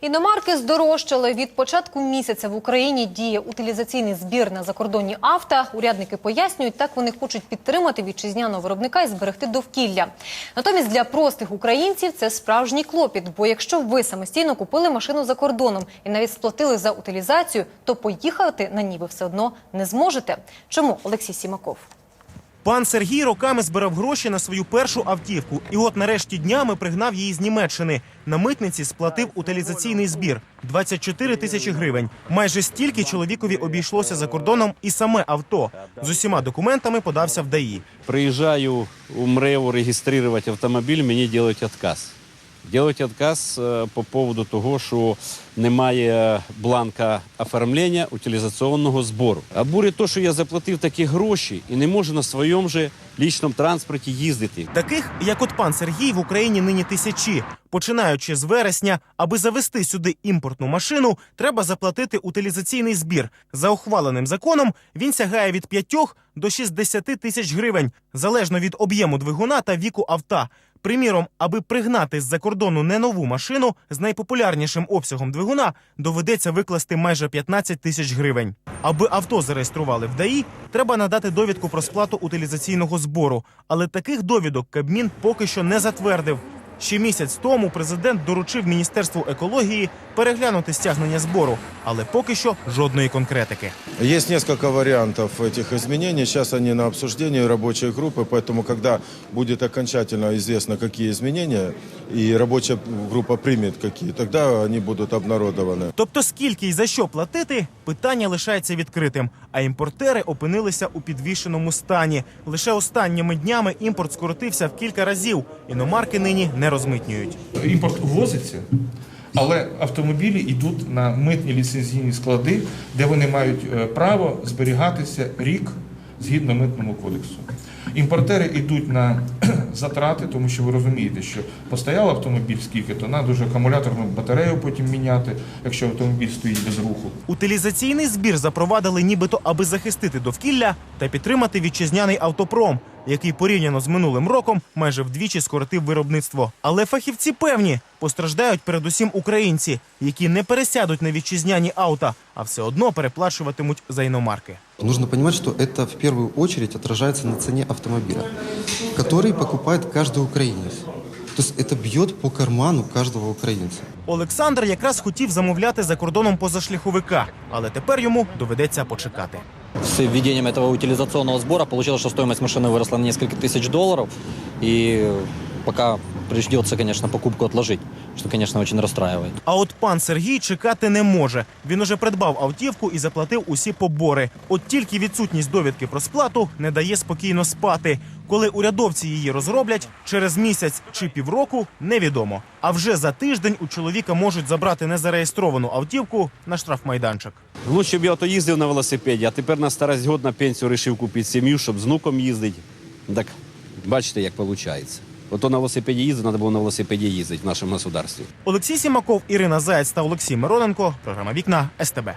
Іномарки здорожчали. Від початку місяця в Україні діє утилізаційний збір на закордонні авто. Урядники пояснюють, так вони хочуть підтримати вітчизняного виробника і зберегти довкілля. Натомість для простих українців це справжній клопіт. Бо якщо ви самостійно купили машину за кордоном і навіть сплатили за утилізацію, то поїхати на ній ви все одно не зможете. Чому Олексій Сімаков? Пан Сергій роками збирав гроші на свою першу автівку, і от нарешті днями пригнав її з Німеччини. На митниці сплатив утилізаційний збір 24 тисячі гривень. Майже стільки чоловікові обійшлося за кордоном і саме авто. З усіма документами подався в ДАІ. Приїжджаю у МРЕВу реєструвати автомобіль, мені роблять отказ. Делають отказ е, по поводу того, що немає бланка оформлення утилізаційного збору. А бурі то, що я заплатив такі гроші і не можу на своєму же лічному транспорті їздити. Таких, як от пан Сергій, в Україні нині тисячі. Починаючи з вересня, аби завести сюди імпортну машину, треба заплатити утилізаційний збір. За ухваленим законом він сягає від 5 до 60 тисяч гривень, залежно від об'єму двигуна та віку авто. Приміром, аби пригнати з-за кордону не нову машину з найпопулярнішим обсягом двигуна, доведеться викласти майже 15 тисяч гривень. Аби авто зареєстрували в ДАІ, треба надати довідку про сплату утилізаційного збору. Але таких довідок Кабмін поки що не затвердив. Ще місяць тому президент доручив Міністерству екології переглянути стягнення збору, але поки що жодної конкретики. Есть несколько вариантов этих изменений. Сейчас они на обсуждении рабочей группы, поэтому когда будет окончательно известно, какие изменения, и рабочая группа примет какие, тогда они будут обнародованы. Тобто, скільки і за що платити, питання лишається відкритим. А імпортери опинилися у підвішеному стані. Лише останніми днями імпорт скоротився в кілька разів. Іномарки нині не розмитнюють. Імпорт ввозиться, але автомобілі йдуть на митні ліцензійні склади, де вони мають е, право зберігатися рік згідно митному кодексу. Імпортери йдуть на затрати, тому що ви розумієте, що постояв автомобіль скільки, то треба дуже акумуляторну батарею потім міняти, якщо автомобіль стоїть без руху. Утилізаційний збір запровадили нібито аби захистити довкілля та підтримати вітчизняний автопром, який порівняно з минулим роком майже вдвічі скоротив виробництво. Але фахівці певні постраждають передусім українці, які не пересядуть на вітчизняні авто, а все одно переплачуватимуть за іномарки. Нужно понимать, что это в первую очередь отражается на цене автомобиля, который покупает каждый украинец. То есть это бьет по карману каждого украинца. Олександр якраз хотів замовляти за кордоном позашляховика, але тепер йому доведеться почекати. С введением этого утилизационного сбора получилось, что стоимость машины выросла на несколько тысяч долларов. И пока придется, конечно, покупку отложить, что, конечно, очень расстраивает. А от пан Сергій чекати не може. Він уже придбав автівку і заплатив усі побори. От тільки відсутність довідки про сплату не дає спокійно спати. Коли урядовці її розроблять, через місяць чи півроку невідомо. А вже за тиждень у чоловіка можуть забрати незареєстровану автівку на штрафмайданчик. Лучше б я ото їздив на велосипеді, а тепер на старость год на пенсію вирішив купити сім'ю, щоб з внуком їздити. Так бачите, як виходить. Ото на велосипеді їздити, треба було на велосипеді їздити в нашому государстві. Олексій Сімаков, Ірина Заєць та Олексій Мироненко. Програма Вікна СТБ.